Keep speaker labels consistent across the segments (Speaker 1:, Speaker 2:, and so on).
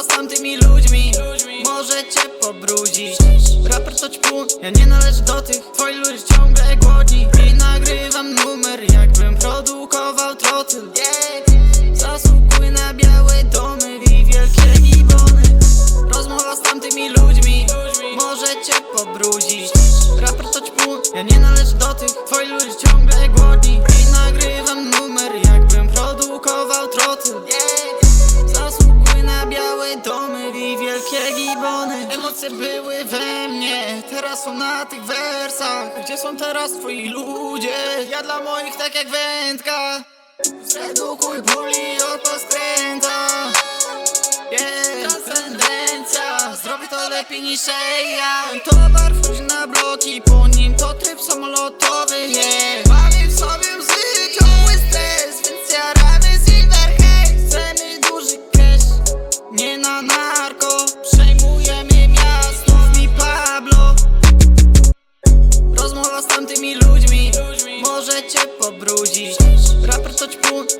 Speaker 1: Rozmowa z tamtymi ludźmi Może cię pobrudzić. Raper to ćpu, ja nie należę do tych Twoi ludzie ciągle głodni. I nagrywam numer jakbym produkował trotyl. Zasługuj na białe domy i wielkie gibony Rozmowa z tamtymi ludźmi Może cię pobrudzić. Raper to ćpu, ja nie należę do tych Twoi ludzie ciągle głodni. I nagrywam numer jakbym produkował trotyl Emocje były we mnie, teraz są na tych wersach. Gdzie są teraz twoi ludzie? Ja dla moich tak jak wędka. Zredukuj ból i oto skręta. Yeah, transcendencja Zrobię to lepiej niż ja. Towar wchodzi na bloki Po nim to tryb samolotowy. Yeah,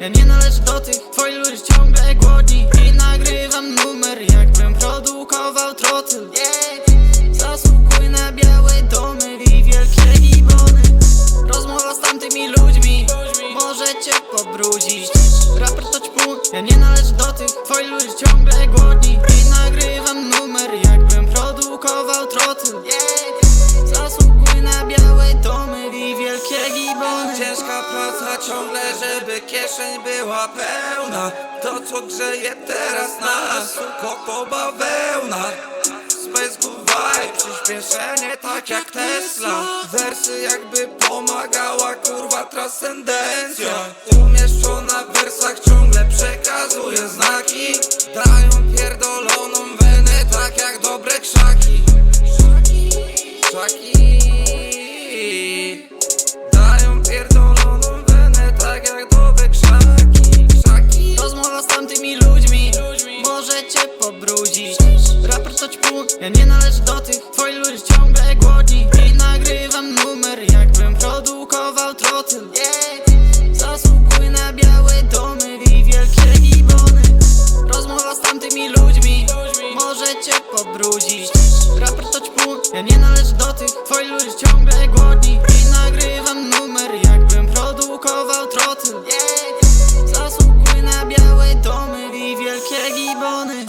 Speaker 1: ja nie należę do tych Twoi ludzie ciągle głodni. I nagrywam numer jakbym produkował trotyl. Zasługuj na białe domy i wielkie gibony Rozmowa z tamtymi ludźmi Może cię pobrudzić. Raper to ja nie należę do tych Twoi ludzie ciągle głodni. I nagrywam numer jakbym produkował trotyl. Zasługuj
Speaker 2: Ciężka praca ciągle, żeby kieszeń była pełna. To co grzeje teraz nas, suko to bawełna. Space good vibe, przyspieszenie tak jak Tesla. Wersy jakby pomagała kurwa transcendencja. Umieszczona w wersach ciągle przekazuje znaki Ja nie należę do tych, twoi ludzie ciągle głodni. I nagrywam numer, jakbym produkował trotyl. Yeah.
Speaker 1: Zasługuj na białe domy i wielkie gibony Rozmowa z tamtymi ludźmi, może cię pobrudzić. Raper to ćpun, ja nie należę do tych, twoi ludzie ciągle głodni. I nagrywam numer, jakbym produkował trotyl. Yeah. Zasługuj na białe domy i wielkie gibony